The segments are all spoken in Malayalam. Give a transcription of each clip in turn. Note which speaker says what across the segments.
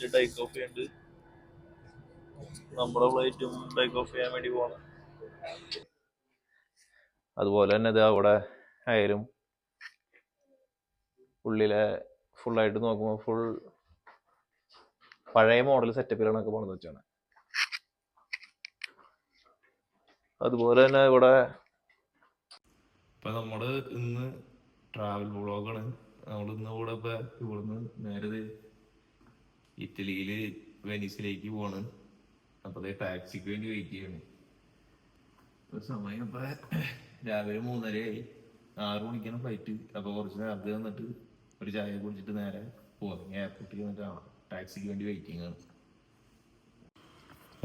Speaker 1: ഫ്ലൈറ്റ് ടേക്ക് ഓഫ് ചെയ്യുന്നുണ്ട് നമ്മുടെ ഫ്ലൈറ്റും ടേക്ക് ഓഫ് ചെയ്യാൻ വേണ്ടി പോകണം അതുപോലെ തന്നെ ഇത് അവിടെ ആയാലും ഉള്ളിലെ ഫുള്ളായിട്ട് നോക്കുമ്പോൾ ഫുൾ പഴയ മോഡൽ സെറ്റപ്പിലാണൊക്കെ പോണെന്ന് വെച്ചാണ്. അതുപോലെ തന്നെ ഇവിടെ ഇപ്പൊ നമ്മൾ ഇന്ന് ട്രാവൽ വ്ളോഗാണ് നമ്മൾ ഇന്ന് ഇവിടെ ഇപ്പൊ ഇവിടുന്ന് നേരെ ഇറ്റലിയിൽ വെനീസിലേക്ക് പോണ് അപ്പൊ ദേ ടാക്സിക്ക് വേണ്ടി വെയിറ്റ് ചെയ്യണം. സമയം ഇപ്പൊ രാവിലെ മൂന്നരയായി. ആറു മണിക്കാണ് ഫ്ലൈറ്റ് അപ്പൊ കുറച്ച് നേരത്തെ വന്നിട്ട് ഒരു ചായ കുടിച്ചിട്ട് നേരെ പോവാം. എയർപോർട്ടിൽ വന്നിട്ട് കാണാം. ടാക്സിക്ക് വേണ്ടി വെയിറ്റിംഗ് ആണ്.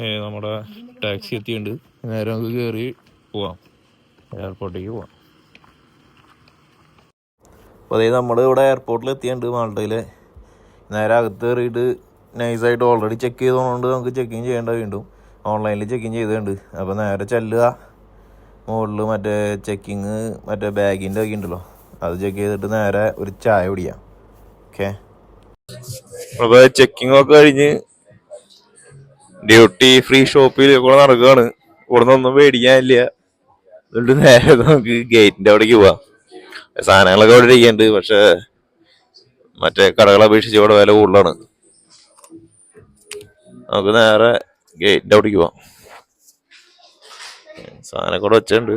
Speaker 1: ഏ നമ്മുടെ ടാക്സി എത്തിയുണ്ട് നേരെ നമുക്ക് കയറി പോവാം. എയർപോർട്ടിലേക്ക് പോവാം. അപ്പോൾ അതായത് നമ്മൾ ഇവിടെ എയർപോർട്ടിൽ എത്തിയുണ്ട് മാൾട്ടയിൽ നേരെ അകത്ത് കയറിയിട്ട് നൈസായിട്ട് ഓൾറെഡി ചെക്ക് ചെയ്തതുകൊണ്ട് നമുക്ക് ചെക്കിങ് ചെയ്യേണ്ട വീണ്ടും. ഓൺലൈനിൽ ചെക്കിങ് ചെയ്തിട്ടുണ്ട്. അപ്പോൾ നേരെ ചെല്ലുക. മുകളിൽ മറ്റേ ചെക്കിങ് മറ്റേ ബാഗിന്റെ ഒക്കെ ഉണ്ടല്ലോ. അത് ചെക്ക് ചെയ്തിട്ട് നേരെ ഒരു ചായ കുടിക്കാം. ഓക്കെ അപ്പോൾ ചെക്കിങ് ഒക്കെ കഴിഞ്ഞ് ഡ്യൂട്ടി ഫ്രീ ഷോപ്പിൽ കൂടെ നടക്കുകയാണ് ഇവിടെ നിന്നൊന്നും മേടിക്കാനില്ല. അതുകൊണ്ട് നേരെ നമുക്ക് ഗേറ്റിന്റെ അവിടേക്ക് പോവാം. സാധനങ്ങളൊക്കെ അവിടെ ഇരിക്കുന്നുണ്ട്. പക്ഷേ മറ്റേ കടകളെ അപേക്ഷിച്ച് ഇവിടെ വില കൂടുതലാണ്. നമുക്ക് നേരെ ഗേറ്റിന്റെ അവിടേക്ക് പോവാം സാധനം കൂടെ വെച്ചിട്ടുണ്ട്.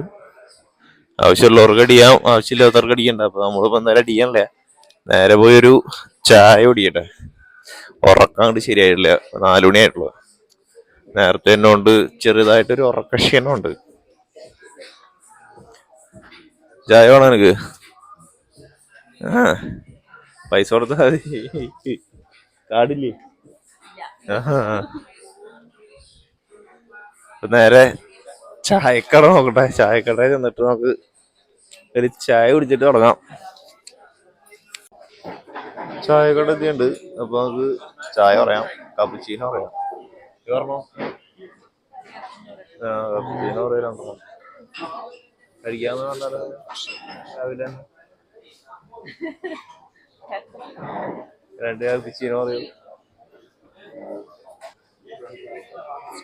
Speaker 1: ആവശ്യമുള്ളവർക്ക് അടിയാം ആവശ്യമില്ലാത്തവർക്ക് അടിക്കണ്ട. അപ്പൊ നമ്മളിപ്പോ എന്തായാലും അടിക്കാനില്ല. നേരെ പോയി ഒരു ചായ കുടിക്കട്ടെ. ഉറക്കം അങ്ങോട്ട് ശരിയായിട്ടില്ല. നാലുമണി നേരത്തെ തന്നെ ഉണ്ട് ചെറുതായിട്ടൊരു ഉറക്കക്ഷീണം ഉണ്ട്. ചായ വേണോ എനിക്ക് ആ പൈസ കൊടുത്താ മതി. കാടില്ലേ നേരെ ചായക്കട നോക്കട്ടെ. ചായക്കട ചെന്നിട്ട് നമുക്ക് ഒരു ചായ കുടിച്ചിട്ട് തുടങ്ങാം. ചായക്കട എത്തിയുണ്ട് അപ്പൊ നമുക്ക് ചായ പറയാം. കപ്പുച്ചീന പറയാം. ഇത് പറഞ്ഞോ? ആ കപ്പുച്ചീനോ പറയാം. കഴിക്കാന്ന് പറഞ്ഞാലോ രാവിലെ രണ്ട് കപ്പുച്ചീന പറയൂ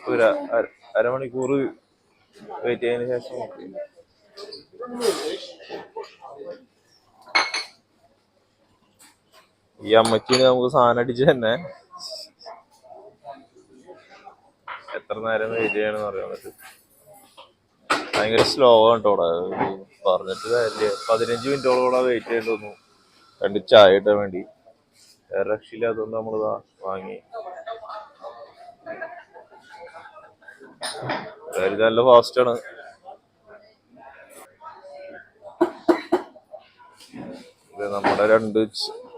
Speaker 1: ഒരു അര- അരമണിക്കൂർ വെയിറ്റ് ചെയ്തതിന് ശേഷം ഈ അമ്മച്ചീന് നമുക്ക് സാധനം അടിച്ച് തന്നെ. എത്ര നേരം വെയിറ്റ് ചെയ്യണമെന്ന് അറിയാൻ പറ്റും. ഭയങ്കര സ്ലോ ആണ് കേട്ടോ പറഞ്ഞിട്ട് കാര്യമില്ല. പതിനഞ്ച് മിനിറ്റോളം കൂടെ വെയിറ്റ് ചെയ്യേണ്ടി വന്നു. രണ്ട് ചായ ഇട്ടാൻ വേണ്ടി. രക്ഷയില്ലാത്തതുകൊണ്ട് നമ്മളിതാ വാങ്ങി. നല്ല ഫാസ്റ്റ് ആണ്. നമ്മുടെ രണ്ട്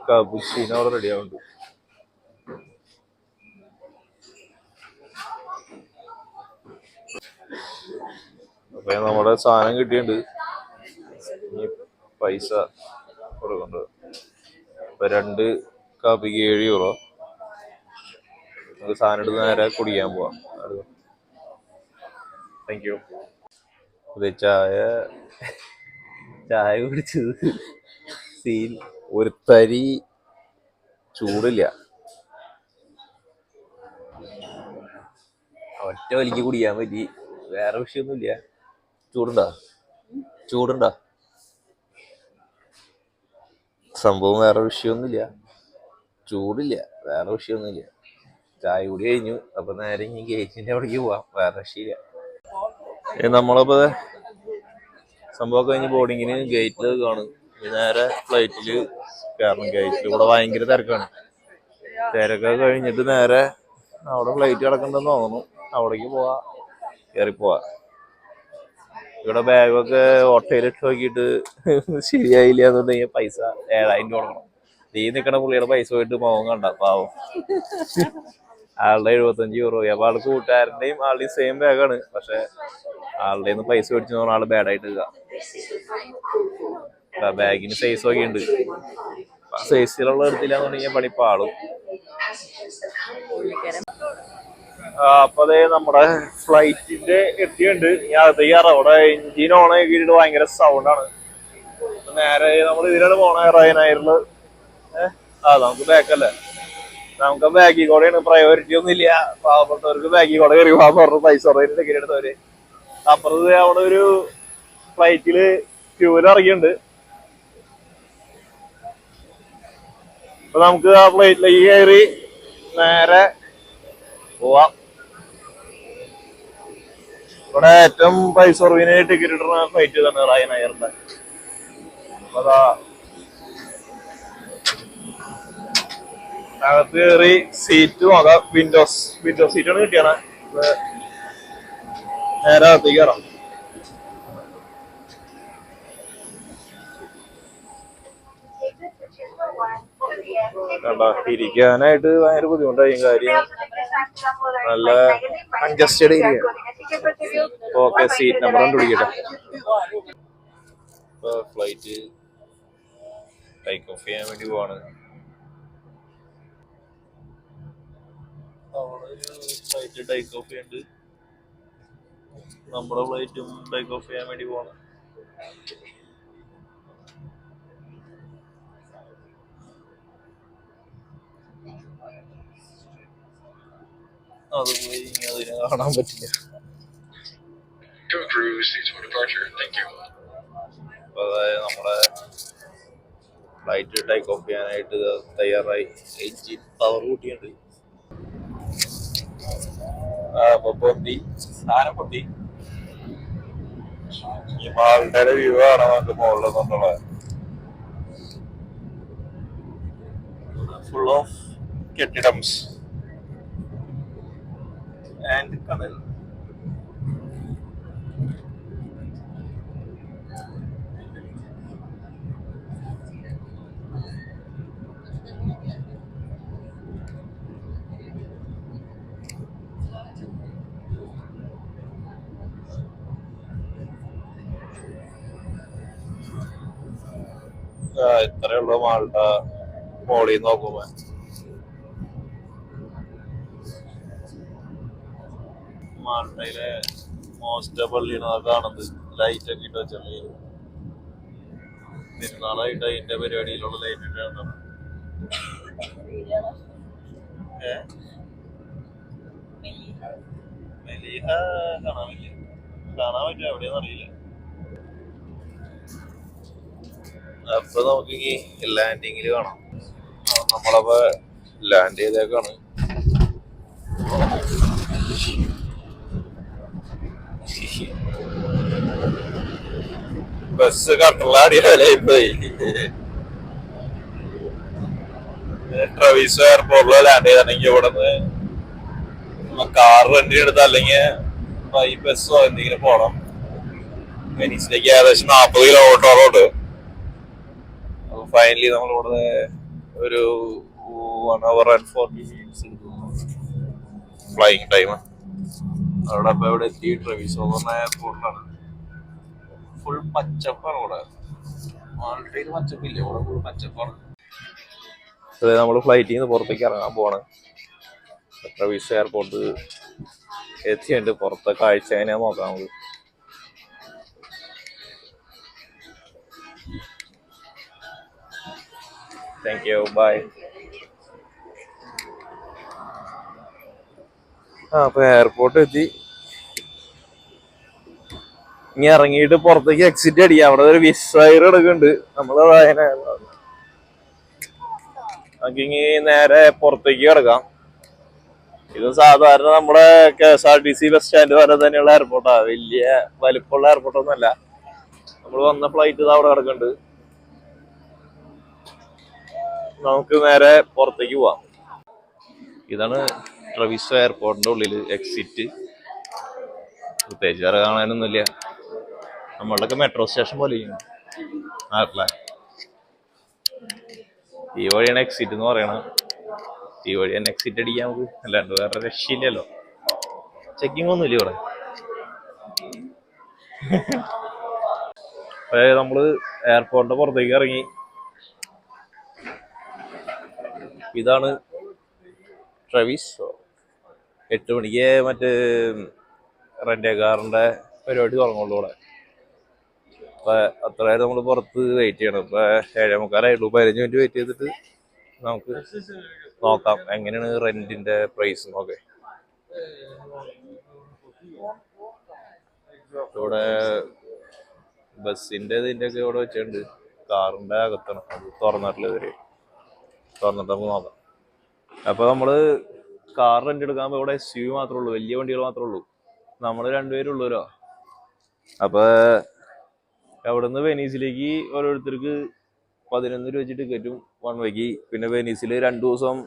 Speaker 1: കബുശീന അവിടെ റെഡി ആവുന്നുണ്ട്. അപ്പൊ നമ്മുടെ സാധനം കിട്ടിയിട്ടുണ്ട്. ഇനി പൈസ കൊടുക്കുന്നുണ്ട് അപ്പൊ രണ്ട് കാപ്പിക്ക് ഏഴ് യൂറോ നമുക്ക് സാധനം എടുത്ത് നേരെ കുടിക്കാൻ പോവാം. താങ്ക് യു അതെ ചായ. ചായ കുടിച്ചത് സീൻ. ഒരു തരി ചൂടില്ല. ഒറ്റ വലിക്ക് കുടിക്കാൻ പറ്റി. വേറെ വിഷയമൊന്നുമില്ല ചൂടുണ്ടോ? ചൂടുണ്ടോ? സംഭവം വേറെ വിഷയമൊന്നുമില്ല ചൂടില്ല. വേറെ വിഷയമൊന്നുമില്ല ചായ കൂടി കഴിഞ്ഞു. അപ്പൊ നേരെ ഇനി ഗേറ്റിന്റെ അവിടേക്ക് പോവാം. വേറെ ഏ, നമ്മളിപ്പോ സംഭവം കഴിഞ്ഞ് ബോർഡിങ്ങിന് ഗേറ്റിൽ കാണും നേരെ ഫ്ലൈറ്റിൽ കയറണം ഗേറ്റിൽ ഇവിടെ ഭയങ്കര തിരക്കാണ്. തിരക്കൊക്കെ കഴിഞ്ഞിട്ട് നേരെ അവിടെ ഫ്ലൈറ്റ് കിടക്കണ്ടെന്ന് തോന്നുന്നു. അവിടേക്ക് പോവാ. കയറി പോവാ. ഇവിടെ ബാഗൊക്കെ ഓട്ടോയിലിട്ട് നോക്കിയിട്ട് ശരിയായില്ല എന്നുണ്ടെങ്കിൽ പൈസ ഏഴായിരം രൂപ കൊടുക്കണം. നീ നിൽക്കണ പുള്ളിയുടെ പൈസ പോയിട്ട് മോഹം കണ്ട പാവം. ആളുടെ എഴുപത്തഞ്ച് യൂറോ അപ്പൊ ആൾ കൂട്ടുകാരന്റെയും ആളുടെയും സെയിം ബാഗാണ് പക്ഷെ ആളുടെ നിന്ന് പൈസ മേടിച്ചു പറഞ്ഞ ആൾ ബാഡായിട്ട് ബാഗിന് സൈസ് ഒക്കെ ഉണ്ട്. സൈസിലുള്ള എടുത്തില്ലാന്നുണ്ടെങ്കിൽ പണി പാളും. അപ്പൊ അതെ നമ്മുടെ ഫ്ലൈറ്റിന്റെ എത്തിയുണ്ട് ഞാൻ അകത്തേക്ക് അവിടെ എഞ്ചിൻ ഓൺ ആക്കിയിട്ട് ഭയങ്കര സൗണ്ട് ആണ്. നേരെ നമ്മൾ ഇതിലാണ് പോണ റയനായിരുന്നു ഏഹ് ആ നമുക്ക് ബാക്കല്ലേ നമുക്ക് ബാഗിൽ കൂടെയാണ്. പ്രയോറിറ്റി ഒന്നും ഇല്ല പാവപ്പെട്ടവർക്ക് ബാഗിൽ കൂടെ കയറി. പോകാൻ പറഞ്ഞു പൈസ കുറവിന് ടിക്കറ്റ് എടുത്തവര്. അപ്പുറത്ത് അവിടെ ഒരു ഫ്ലൈറ്റിൽ ഫ്യൂവൽ ഇറങ്ങിയുണ്ട് അപ്പൊ നമുക്ക് ആ ഫ്ലൈറ്റിലേക്ക് കയറി നേരെ പോവാം. ഇവിടെ ഏറ്റവും പൈസ കുറവിന് ടിക്കറ്റ് ഇടുന്ന ഫ്ലൈറ്റ് തന്നെ റായ നയറിന്റെ അതാ. അകത്ത് കയറി സീറ്റ് നോക്കാം വിൻഡോസ് വിൻഡോ സീറ്റാണ് കിട്ടിയാണ് നേരെ അകത്തേക്ക് കയറാം. ഇരിക്കാനായിട്ട് ഭയങ്കര ബുദ്ധിമുട്ടായി കാര്യം. നല്ല congested area okay seat number കണ്ടുപിടിക്കട്ടെ. ഇപ്പൊ ഫ്ലൈറ്റ് ടേക്ക് ഓഫ് ചെയ്യാൻ വേണ്ടി പോവാണ്. ഫ്ലൈറ്റ് ടേക്ക് ഓഫ് ചെയ്യുന്നുണ്ട് നമ്മുടെ ഫ്ലൈറ്റും ടേക്ക് ഓഫ് ചെയ്യാൻ വേണ്ടി പോവാണ്. അത് പോയി അതിനെ കാണാൻ പറ്റില്ല. അതായത് നമ്മുടെ ഫ്ലൈറ്റ് ടേക്ക് ഓഫ് ചെയ്യാനായിട്ട് തയ്യാറായി. എഞ്ചിൻ പവർ കൂട്ടിയുണ്ട് പൊന്തി. സാധനം പൊന്തി. ഈ മാളുടെ വ്യൂ ആണ് നമുക്ക് മുകളിൽ നിന്നുള്ളത് ഫുൾ ഓഫ് കെട്ടിടംസ് ആൻഡ് കടൽ ആ, ഇത്രയുള്ള മാളുടെ മോളിൽ നോക്കുമ്പോ. മാൾട്ടയിലെ മോസ്റ്റ് പള്ളിയാണ് കാണുന്നത് ലൈറ്റ് ഒക്കെ ഇട്ട് വെച്ചല്ലേ? പെരുന്നാളായിട്ട് അതിന്റെ പരിപാടിയിലുള്ള ലൈറ്റ് ഇട്ടാണ് കാണാൻ പറ്റും എവിടെയാന്ന് അറിയില്ല. അപ്പൊ നമുക്ക് ഈ ലാൻഡിങ്ങിൽ കാണാം. നമ്മളപ്പോ ലാൻഡ് ചെയ്തേക്കാണ്. ബസ് കട്ടളാടിയാലായി ഇപ്പൊ ട്രവീസ് എയർപോർട്ടിൽ ലാൻഡ് ചെയ്താണെങ്കിൽ ഇവിടെ നിന്ന് കാർ റെന്റ് എടുത്ത് അല്ലെങ്കിൽ ബൈ ബസ്സോ എന്തെങ്കിലും പോണം. വെനീസിലേക്ക് ഏകദേശം നാൽപ്പത് കിലോമീറ്ററോളം ഉണ്ട്. ഫൈനലി നമ്മൾ നമ്മളിവിടെ ഒരു one hour and forty minutes flying time അവിടെ ഇപ്പൊ ഇവിടെ എത്തി? ട്രവീസോ എയർപോർട്ടിലാണ് ഫുൾ പച്ചപ്പാണ് ഇവിടെ. മാൾട്ടയിൽ പച്ചപ്പില്ല? ഇവിടെ ഫുൾ പച്ചപ്പാണ്. നമ്മൾ ഫ്ലൈറ്റിൽ നിന്ന് പുറത്തേക്ക് ഇറങ്ങാൻ പോവാണ്. ട്രവീസ് എയർപോർട്ട് എത്തിയുണ്ട് പുറത്തെ കാഴ്ച എങ്ങനെയാ നോക്കാം നമുക്ക്. Thank you. Bye. ആ അപ്പൊ എയർപോർട്ട് എത്തി. ഇനി ഇറങ്ങിയിട്ട് പുറത്തേക്ക് എക്സിറ്റ് അടിക്കാം. അവിടെ ഒരു വിസൈർ എടുക്കുന്നുണ്ട് നമ്മൾ വായന നമുക്ക് ഇനി നേരെ പുറത്തേക്ക് കിടക്കാം. ഇത് സാധാരണ നമ്മുടെ K S R T C bus stand വരെ തന്നെയുള്ള എയർപോർട്ടാ വലിയ വലിപ്പമുള്ള എയർപോർട്ടൊന്നും അല്ല നമ്മൾ വന്ന ഫ്ലൈറ്റ് ഇത് അവിടെ കിടക്കുന്നുണ്ട്. നമുക്ക് നേരെ പുറത്തേക്ക് പോവാം. ഇതാണ് ട്രവിസോ എയർപോർട്ടിന്റെ ഉള്ളിൽ എക്സിറ്റ് പ്രത്യേകിച്ച് വേറെ കാണാനൊന്നുമില്ല. നമ്മളുടെ മെട്രോ സ്റ്റേഷൻ പോലെ നാട്ടിലെ ഈ വഴിയാണ് എക്സിറ്റ് എന്ന് പറയണത്. ഈ വഴി തന്നെ എക്സിറ്റ് അടിക്കാൻ നമുക്ക്. അല്ലാണ്ട് വേറെ രക്ഷയില്ലല്ലോ. ചെക്കിംഗ് ഒന്നുമില്ല ഇവിടെ. നമ്മൾ എയർപോർട്ടിന്റെ പുറത്തേക്ക് ഇറങ്ങി. ഇതാണ് ട്രവിസ്. എട്ട് മണിക്ക് മറ്റേ റെന്റ് കാറിന്റെ പരിപാടി തുടങ്ങുള്ളൂ ഇവിടെ. അപ്പൊ അത്ര നേരം നമ്മൾ പുറത്ത് വെയിറ്റ് ചെയ്യണം. ഇപ്പൊ ഏഴേ മുക്കാലായിട്ടുള്ളൂ പതിനഞ്ച് മിനിറ്റ് വെയിറ്റ് ചെയ്തിട്ട് നമുക്ക് നോക്കാം. എങ്ങനെയാണ് റെന്റിന്റെ പ്രൈസ് ഒക്കെ ഇവിടെ ബസ്സിന്റെ ഇതിന്റെ ഒക്കെ ഇവിടെ വെച്ചിട്ടുണ്ട്. കാറിന്റെ അകത്താണ്. അത് തുറന്നിട്ടില്ല തുറന്നിട്ട് നമുക്ക് നോക്കാം. അപ്പൊ നമ്മൾ കാർ റെന്റ് എടുക്കാൻ ഇവിടെ എസ് യു മാത്രമേ ഉള്ളൂ. വലിയ വണ്ടികൾ മാത്രമേ ഉള്ളൂ. നമ്മൾ രണ്ടുപേരും ഉള്ളൂരോ അപ്പൊ അവിടുന്ന് വെനീസിലേക്ക് ഓരോരുത്തർക്ക് പതിനൊന്ന് രൂപ വെച്ച് ടിക്കറ്റും വൺ വേക്ക് പിന്നെ വെനീസിൽ രണ്ട് ദിവസം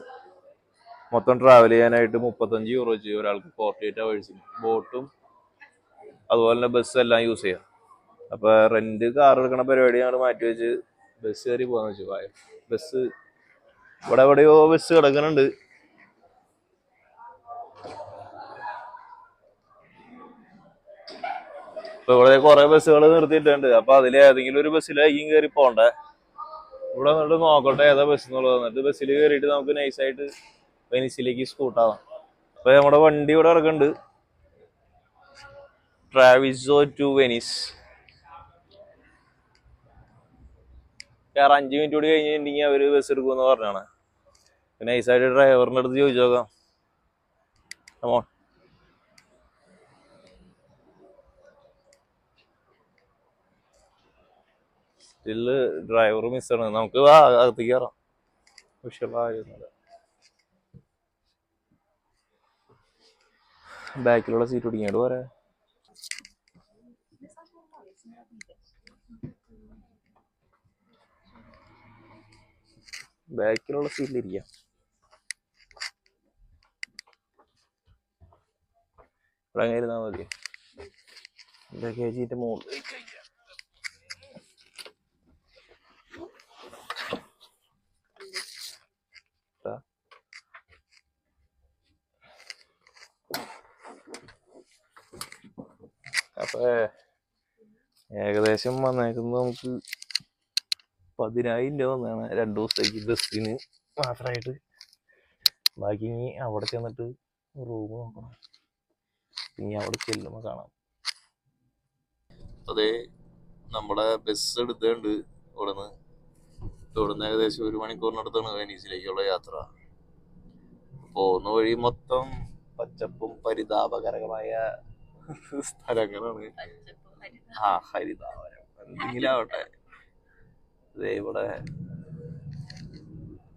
Speaker 1: മൊത്തം ട്രാവൽ ചെയ്യാനായിട്ട് മുപ്പത്തഞ്ച് യൂറോ വെച്ച് ഒരാൾക്ക് ഫോർട്ടി എയ്റ്റ് അവേഴ്സിന് ബോട്ടും അതുപോലെ തന്നെ ബസ് എല്ലാം യൂസ് ചെയ്യാം. അപ്പോൾ റെന്റ് കാർ എടുക്കണ പരിപാടി ഞങ്ങൾ മാറ്റി വെച്ച് ബസ് കയറി പോകാന്ന് വെച്ചു. ബസ് ഇവിടെ എവിടെയോ ബസ് കിടക്കുന്നുണ്ട് ഇപ്പൊ ഇവിടെ കുറെ ബസ്സുകൾ നിർത്തിയിട്ടുണ്ട്. അപ്പൊ അതിൽ ഏതെങ്കിലും ഒരു ബസ്സിലായിരിക്കും കയറി പോണ്ടേ. ഇവിടെ നിന്നിട്ട് നോക്കട്ടെ ഏതാ ബസ് എന്നുള്ളത്. എന്നിട്ട് ബസ്സിൽ കയറിയിട്ട് നമുക്ക് നൈസായിട്ട് വെനിസിലേക്ക് സ്കൂട്ടാവാം അപ്പൊ നമ്മുടെ വണ്ടി ഇവിടെ ഇറക്കുന്നുണ്ട് ട്രാവിസോ ടു വെനിസ് വേറെ അഞ്ച് മിനിറ്റ് കൂടി കഴിഞ്ഞിട്ടുണ്ടെങ്കിൽ അവർ ബസ് എടുക്കുമെന്ന് പറഞ്ഞാണ് പിന്നെ ഐസായിട്ട് ഡ്രൈവറിന്റെ അടുത്ത് ചോദിച്ചു നോക്കാം. On. സ്റ്റിൽ ഡ്രൈവർ മിസ്സാണ് നമുക്ക് അകത്തേക്ക് കയറാം വിഷയമുള്ള ബാക്കിലുള്ള സീറ്റ് പിടിക്കാണ്ട് പോരാ. ബാക്കിലുള്ള സീറ്റിലിരിക്കാം ഇവിടെ അങ്ങനെ ഇരുന്നാൽ മതി. ലഗേജിന്റെ മുകളിൽ ട്ടാ. അപ്പൊ ഏകദേശം വന്നേക്കുന്നത് നമുക്ക് പതിനായിരം രൂപ വന്നാണ് രണ്ടു ദിവസത്തേക്ക് ബസ്സിന് മാത്രമായിട്ട് ബാക്കി ഇനി അവിടെ ചെന്നിട്ട് റൂം നോക്കണം. ഇനി അവിടെ ചെല്ലുമ്പോൾ കാണാം. അതെ നമ്മുടെ ബസ് എടുത്തുണ്ട് ഇവിടുന്ന്. ഇവിടുന്ന് ഏകദേശം ഒരു മണിക്കൂറിനടുത്താണ് വെനീസിലേക്കുള്ള യാത്ര. പോകുന്ന വഴി മൊത്തം പച്ചപ്പും പരിതാപകരമായ സ്ഥലങ്ങളാണ്. ആ ഹരിതാപരം എന്തെങ്കിലും ആവട്ടെ. ഇവിടെ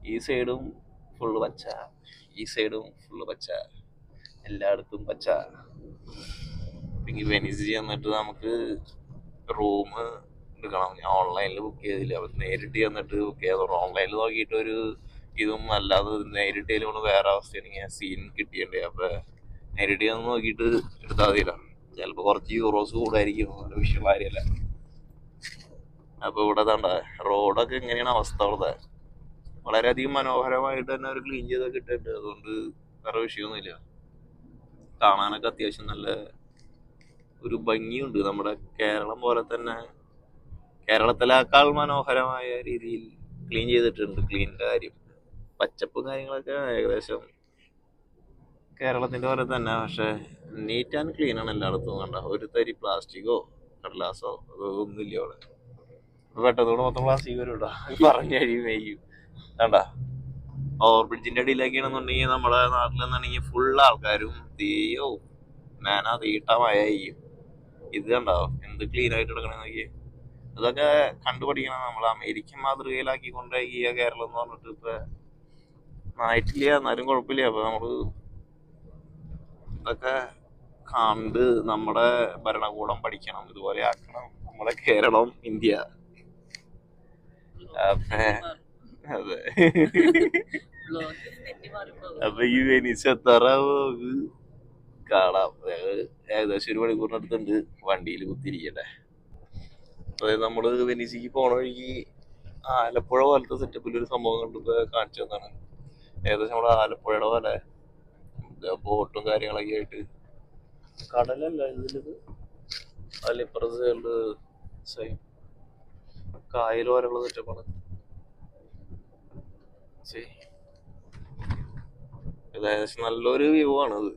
Speaker 1: ഈ സൈഡും ഫുള്ള് പച്ച. ഈ സൈഡും ഫുള്ള് പച്ച. എല്ലായിടത്തും പച്ച. പിന്നെ വെനീസ് ചെന്നിട്ട് നമുക്ക് റൂം എടുക്കണം. ഞാൻ ഓൺലൈനിൽ ബുക്ക് ചെയ്തില്ല. അവർ നേരിട്ട് ചെന്നിട്ട് ബുക്ക് ചെയ്തോ ഓൺലൈനിൽ നോക്കിയിട്ട് ഒരു ഇതും അല്ലാതെ നേരിട്ട് ചെല്ലുമ്പോൾ വേറെ അവസ്ഥയാണ്. ഞാൻ സീൻ കിട്ടിയിട്ടുണ്ട്. അപ്പൊ നേരിട്ട് ചെന്ന് നോക്കിയിട്ട് എടുത്താൽ മതിയല്ലോ. ചിലപ്പോൾ കുറച്ച് യൂറോസ് കൂടായിരിക്കും. വിഷയമുള്ള കാര്യമല്ല. അപ്പൊ ഇവിടെ തണ്ട റോഡൊക്കെ എങ്ങനെയാണ് അവസ്ഥ അവിടെ വളരെയധികം മനോഹരമായിട്ട് തന്നെ അവർ ക്ലീൻ ചെയ്തൊക്കെ ഇട്ടിട്ടുണ്ട്. അതുകൊണ്ട് വേറെ വിഷയമൊന്നുമില്ല. കാണാനൊക്കെ അത്യാവശ്യം നല്ല ഒരു ഭംഗിയുണ്ട്. നമ്മുടെ കേരളം പോലെ തന്നെ കേരളത്തിലേക്കാൾ മനോഹരമായ രീതിയിൽ ക്ലീൻ ചെയ്തിട്ടുണ്ട് ക്ലീനിന്റെ കാര്യം. പച്ചപ്പും കാര്യങ്ങളൊക്കെ ഏകദേശം കേരളത്തിന്റെ പോലെ തന്നെ. പക്ഷെ നീറ്റ് ആൻഡ് ക്ലീൻ ആണ് എല്ലായിടത്തും കണ്ട? ഒരു തരി പ്ലാസ്റ്റിക്കോ കടലാസോ അതൊന്നുമില്ല അവിടെ. പെട്ടെന്ന് കൂടെ മൊത്തം പ്ലാസ്റ്റിക് വരും കേട്ടോ പറഞ്ഞു കഴിയും കഴിയുമ്പോഴേക്കും വേണ്ട ഓവർ ബ്രിഡ്ജിന്റെ അടിയിലൊക്കെയാണെന്നുണ്ടെങ്കിൽ നമ്മുടെ നാട്ടിലെന്നുണ്ടെങ്കിൽ ഫുൾ ആൾക്കാരും തീയോ മേന ചെയ്യും ഇത് കണ്ടോ? എന്ത് ക്ലീൻ ആയിട്ട് എടുക്കണേ നോക്കിയേ. അതൊക്കെ കണ്ടുപഠിക്കണം നമ്മൾ അമേരിക്കൻ മാതൃകയിലാക്കി കൊണ്ടുപോയി കേരളം എന്ന് പറഞ്ഞിട്ട് ഇപ്പൊ നായിട്ടില്ല എന്നാലും കുഴപ്പമില്ല. അപ്പൊ നമ്മൾ ഇതൊക്കെ കണ്ട് നമ്മുടെ ഭരണകൂടം പഠിക്കണം. ഇതുപോലെ ആക്കണം. നമ്മുടെ കേരളം ഇന്ത്യ. അപ്പൊ ഈ വെനീസ് കാണാം. ഏകദേശം ഒരു മണിക്കൂറിനടുത്തുണ്ട്. വണ്ടിയിൽ കുത്തിരിക്കട്ടെ അതായത് നമ്മൾ വെനീസിക്ക് പോണ വഴിക്ക് ആലപ്പുഴ പോലത്തെ സെറ്റപ്പിൽ ഒരു സംഭവം കണ്ടു. കാണിച്ചു തന്നാണ് ഏകദേശം നമ്മുടെ ആലപ്പുഴയുടെ പോലെ. ബോട്ടും കാര്യങ്ങളൊക്കെ ആയിട്ട്. കടലല്ല ഇതിലിത്. അതിലിപ്പുറത്ത് സൈഡിൽ പോലുള്ള സെറ്റപ്പാണ്. ഏകദേശം നല്ലൊരു വ്യൂ ആണ് അത്.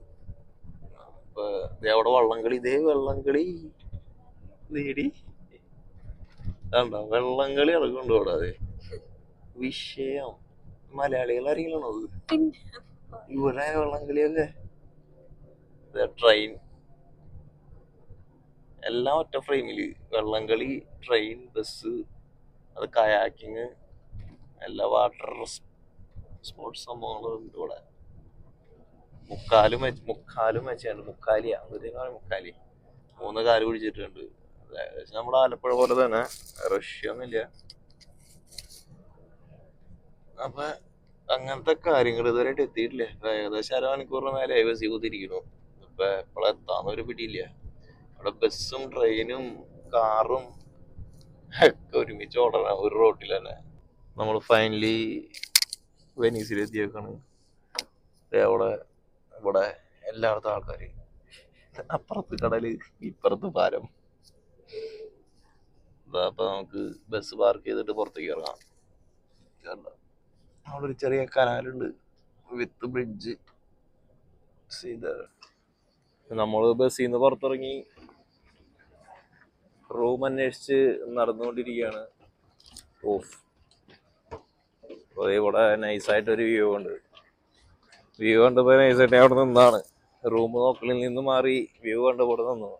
Speaker 1: അവിടെ വള്ളംകളി ഇതേ വെള്ളംകളി. നേടി കണ്ടോ? വെള്ളംകളി ഇറങ്ങുന്നുണ്ട് അവിടെ അതെ വിഷയം. മലയാളികൾ അറിയണോ അത്? ഇവിടെ വെള്ളംകളിയൊക്കെ. ട്രെയിൻ എല്ലാം ഒറ്റ ഫ്രെയിമിൽ വെള്ളംകളി ട്രെയിൻ ബസ് അത് കയാക്കിങ് എല്ലാ വാട്ടർ സ്പോർട്സ് സംഭവങ്ങളും ഉണ്ട് ഇവിടെ. മുക്കാലും വെച്ച് മുക്കാലും വെച്ചാണ് മുക്കാലിയാ. മുക്കാലി. മൂന്ന് കാൽ പിടിച്ചിട്ടുണ്ട്. നമ്മുടെ ആലപ്പുഴ പോലെ തന്നെ റഷ്യ ഒന്നുമില്ല. അപ്പൊ അങ്ങനത്തെ കാര്യങ്ങൾ ഇതുവരെയായിട്ട് എത്തിയിട്ടില്ല. ഏകദേശം അരമണിക്കൂറിന് മേലെ ബസ് കുത്തിരിക്കുന്നു ഇപ്പൊ എപ്പോഴെത്താന്നൊരു പിടിയില്ല. അവിടെ ബസ്സും ട്രെയിനും കാറും ഒരുമിച്ച് ഓടണ ഒരു റോട്ടിൽ തന്നെ. നമ്മൾ ഫൈനലി വെനീസിൽ എത്തിയേക്കാണ് അവിടെ ഇവിടെ എല്ലായിടത്തും ആൾക്കാർ അപ്പുറത്ത് കടൽ ഇപ്പുറത്ത് ദാ അപ്പൊ നമുക്ക് ബസ് പാർക്ക് ചെയ്തിട്ട് പുറത്തേക്ക് ഇറങ്ങാം? അവിടെ ഒരു ചെറിയ കനാലുണ്ട്. വിത്ത് ബ്രിഡ്ജ് നമ്മൾ ബസ്സിൽ നിന്ന് പുറത്തിറങ്ങി റൂം അന്വേഷിച്ച് നടന്നുകൊണ്ടിരിക്കുകയാണ്. ഓഫ്. ഇവിടെ നൈസായിട്ട് ഒരു വ്യൂ ഉണ്ട്. വ്യൂ കണ്ടപ്പോൾ നൈസായിട്ട് അവിടെ നിന്നാണ്. റൂം നോക്കലിൽ നിന്ന് മാറി വ്യൂ കണ്ട് ഇവിടെ നിന്നു.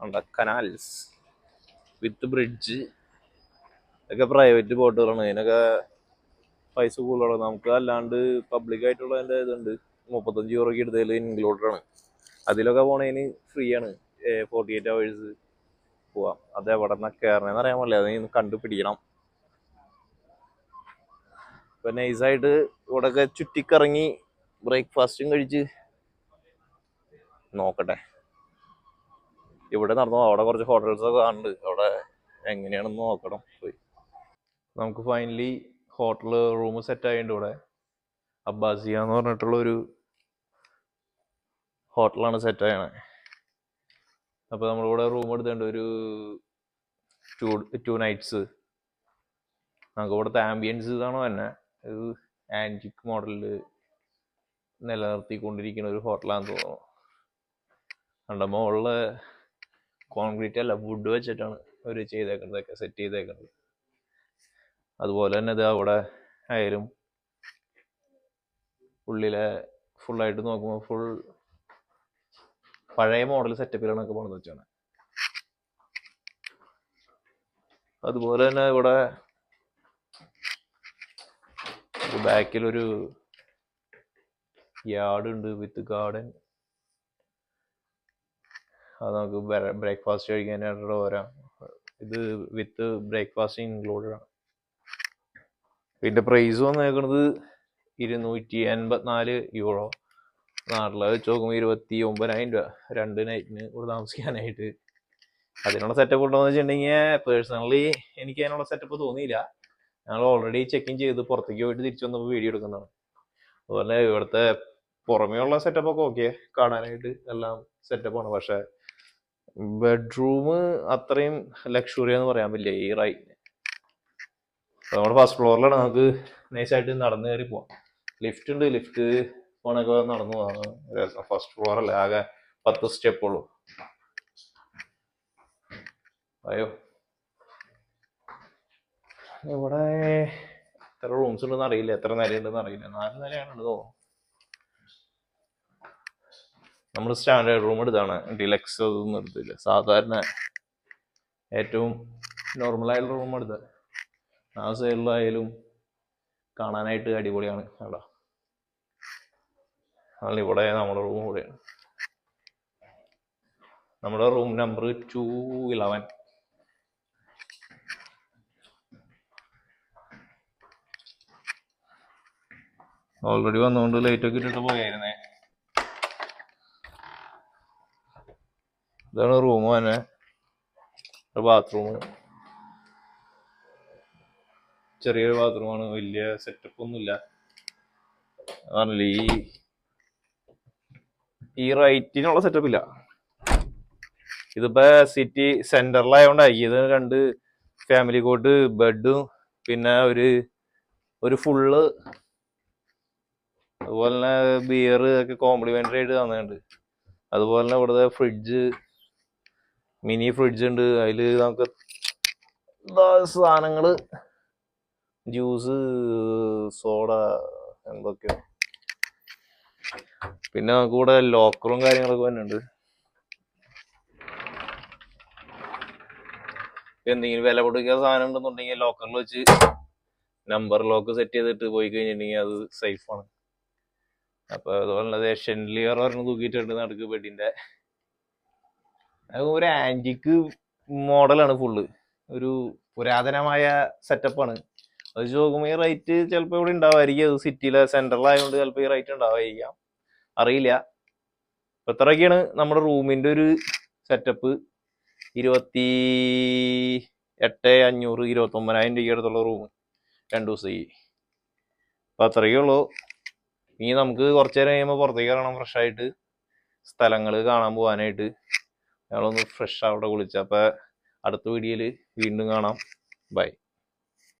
Speaker 1: ഉണ്ട് കനാൽസ് വിത്ത് ബ്രിഡ്ജ്. ഇതൊക്കെ പ്രൈവറ്റ് ബോട്ടുകളാണ്. ഇതിനൊക്കെ പൈസ കൂടുതലാണ്. നമുക്ക് അല്ലാണ്ട് പബ്ലിക് ആയിട്ടുള്ളതിന്റെ ഇതുണ്ട്. മുപ്പത്തഞ്ച് യൂറോക്ക് എടുത്തതിൽ ഇൻക്ലൂഡഡ് ആണ്. അതിലൊക്കെ പോണതിന് ഫ്രീ ആണ്. ഫോർട്ടി എയ്റ്റ് അവേഴ്സ് പോവാം. അത് എവിടെ നിന്നാ കയറണമെന്ന് അറിയാൻ പാടില്ല. അത് നീ കണ്ടുപിടിക്കണം. ഇപ്പൊ നൈസായിട്ട് ഇവിടെയൊക്കെ ചുറ്റിക്കറങ്ങി ബ്രേക്ക്ഫാസ്റ്റും കഴിച്ച് നോക്കട്ടെ. ഇവിടെ നടന്നു? അവിടെ കുറച്ച് ഹോട്ടൽസ് ഒക്കെ കാണുന്നുണ്ട്. അവിടെ എങ്ങനെയാണെന്ന് നോക്കണം പോയി. നമുക്ക് ഫൈനലി ഹോട്ടൽ റൂം സെറ്റ് ആയിട്ടുണ്ട് ഇവിടെ. അബ്ബാസിയ എന്ന് പറഞ്ഞിട്ടുള്ള ഒരു ഹോട്ടലാണ് സെറ്റ് ആയത്. അപ്പോൾ നമ്മളിവിടെ റൂം എടുത്തിട്ടുണ്ട് ഒരു ടു ടു നൈറ്റ്സ് നമുക്ക് ഇവിടുത്തെ ആംബിയൻസ് ഇതാണോ തന്നെ. ഇത് ആന്റിക് മോഡലിൽ നിലനിർത്തിക്കൊണ്ടിരിക്കുന്ന ഒരു ഹോട്ടലാണെന്ന് തോന്നുന്നു. കണ്ട മുകളിൽ കോൺക്രീറ്റ് അല്ല വുഡ് വെച്ചിട്ടാണ് അവർ ചെയ്തേക്കുന്നതൊക്കെ സെറ്റ് ചെയ്തേക്കുന്നത്. അതുപോലെ തന്നെ ഇത് അവിടെ ആയാലും ഉള്ളിലെ ഫുള്ളായിട്ട് നോക്കുമ്പോൾ ഫുൾ പഴയ മോഡൽ സെറ്റപ്പിലാണ് ഒക്കെ പണിത് വെച്ചാണ്. അതുപോലെ തന്നെ ഇവിടെ ബാക്കിലൊരു യാർഡ് ഉണ്ട് വിത്ത് ഗാർഡൻ അത് നമുക്ക് ബ്രേക്ക്ഫാസ്റ്റ് കഴിക്കാനായിട്ട് വരാം. ഇത് വിത്ത് ബ്രേക്ക്ഫാസ്റ്റ് ഇൻക്ലൂഡഡ് ആണ്. ഇതിന്റെ പ്രൈസ് വന്നേക്കുന്നത് ഇരുന്നൂറ്റി എൺപത്തിനാല് യൂറോ നാട്ടിലെ വെച്ച് നോക്കുമ്പോൾ ഇരുപത്തി ഒമ്പതിനായിരം രൂപ. രണ്ട് നൈറ്റിന് ഇവിടെ താമസിക്കാനായിട്ട്. അതിനുള്ള സെറ്റപ്പ് ഉണ്ടോന്ന് വെച്ചിട്ടുണ്ടെങ്കിൽ പേഴ്സണലി എനിക്ക് അതിനുള്ള സെറ്റപ്പ് തോന്നിയില്ല. ഞങ്ങൾ ഓൾറെഡി ചെക്ക് ഇൻ ചെയ്ത് പുറത്തേക്ക് പോയിട്ട് തിരിച്ചു വന്നപ്പോൾ വീഡിയോ എടുക്കുന്നതാണ്. അതുപോലെ ഇവിടുത്തെ പുറമേയുള്ള സെറ്റപ്പ് ഒക്കെ ഓക്കെ കാണാനായിട്ട് എല്ലാം സെറ്റപ്പാണ് പക്ഷെ ബെഡ്റൂം അത്രയും ലക്ഷറി എന്ന് പറയാൻ പറ്റില്ല ഈ റൈറ്റിന് നമ്മുടെ ഫസ്റ്റ് ഫ്ലോറിലാണ് നമുക്ക് നൈസായിട്ട് നടന്നു കയറി പോവാം. ലിഫ്റ്റ് ഉണ്ട്. ലിഫ്റ്റ് പോണൊക്കെ നടന്നു പോകാം. ഫസ്റ്റ് അല്ലേ? ആകെ പത്ത് സ്റ്റെപ്പ് ഉള്ളൂ. അയ്യോ. ഇവിടെ എത്ര റൂംസ് ഉണ്ടെന്ന് അറിയില്ല. എത്ര നില ഉണ്ടെന്ന് അറിയില്ല. നാല് നിലയാണ് നമ്മൾ സ്റ്റാൻഡേർഡ് റൂം എടുത്താണ്. ഡിലക്സ് ഒന്നും എടുത്തില്ല. സാധാരണ ഏറ്റവും നോർമലായുള്ള റൂം എടുത്തത്. ആ സൈഡിലായാലും കാണാനായിട്ട് അടിപൊളിയാണ്. അവിടെ അതുകൊണ്ട് ഇവിടെ നമ്മുടെ റൂം കൂടെയാണ് നമ്മുടെ room number two eleven already വന്നുകൊണ്ട് ലൈറ്റ് ഒക്കെ ഇട്ടിട്ട് പോയായിരുന്നേ. ഇതാണ് റൂം തന്നെ ബാത്റൂം ചെറിയൊരു ബാത്റൂമാണ് വലിയ സെറ്റപ്പ് ഒന്നുമില്ല. പറഞ്ഞില്ല ഈ ഈ റൈറ്റിനുള്ള സെറ്റപ്പ് ഇല്ല. ഇതിപ്പോ സിറ്റി സെന്ററിലായോണ്ടായി ഇത് രണ്ട് ഫാമിലി കോട്ട് ബെഡും പിന്നെ ഒരു ഒരു ഫുള്ള് അതുപോലെ തന്നെ ബിയർ ഒക്കെ കോംപ്ലിമെന്ററി ആയിട്ട് തന്നിട്ടുണ്ട്. അതുപോലെ തന്നെ ഇവിടുത്തെ ഫ്രിഡ്ജ് മിനി ഫ്രിഡ്ജ് ഉണ്ട്. അതിൽ നമുക്ക് സാധനങ്ങൾ? ജ്യൂസ് സോഡ എന്തൊക്കെയോ. പിന്നെ ഇവിടെ ലോക്കറും കാര്യങ്ങളൊക്കെ തന്നെ ഉണ്ട് എന്തെങ്കിലും വില കൊടുക്കുന്ന സാധനം ഉണ്ടെന്നുണ്ടെങ്കിൽ ലോക്കറിൽ വെച്ച് നമ്പർ ലോക്ക് സെറ്റ് ചെയ്തിട്ട് പോയി കഴിഞ്ഞിട്ടുണ്ടെങ്കിൽ അത് സേഫ് ആണ്. അപ്പൊ അതുപോലെ ഷെൻലിയർ പറഞ്ഞ് തൂക്കിയിട്ടുണ്ട് നടുക്ക് ബെഡിന്റെ. ഒരു ആന്റിക്ക് മോഡലാണ് ഫുള്ള് ഒരു പുരാതനമായ സെറ്റപ്പാണ് അത് ചോദിക്കുമ്പോൾ ഈ റേറ്റ് ചിലപ്പോൾ ഇവിടെ ഉണ്ടാവായിരിക്കും. അത് സിറ്റിയിലെ സെൻട്രലായതുകൊണ്ട് ചിലപ്പോൾ ഈ റേറ്റ് ഉണ്ടാവായിരിക്കാം. അറിയില്ല. ഇപ്പൊ ഇത്രയൊക്കെയാണ് നമ്മുടെ റൂമിന്റെ ഒരു സെറ്റപ്പ് ഇരുപത്തി എട്ട് അഞ്ഞൂറ് ഇരുപത്തി ഒമ്പതിനായിരം രൂപ അടുത്തുള്ള റൂം രണ്ടു ദിവസത്തേക്ക് അപ്പൊ അത്രയേ ഉള്ളൂ. ഇനി നമുക്ക് കുറച്ചു നേരം കഴിയുമ്പോൾ പുറത്തേക്ക് ഇറങ്ങണം ഫ്രഷ് ആയിട്ട്. സ്ഥലങ്ങൾ കാണാൻ പോകാനായിട്ട് ഞങ്ങളൊന്ന് ഫ്രഷ് അവിടെ കുളിച്ച. അപ്പൊ അടുത്ത വീഡിയോയിൽ വീണ്ടും കാണാം. ബൈ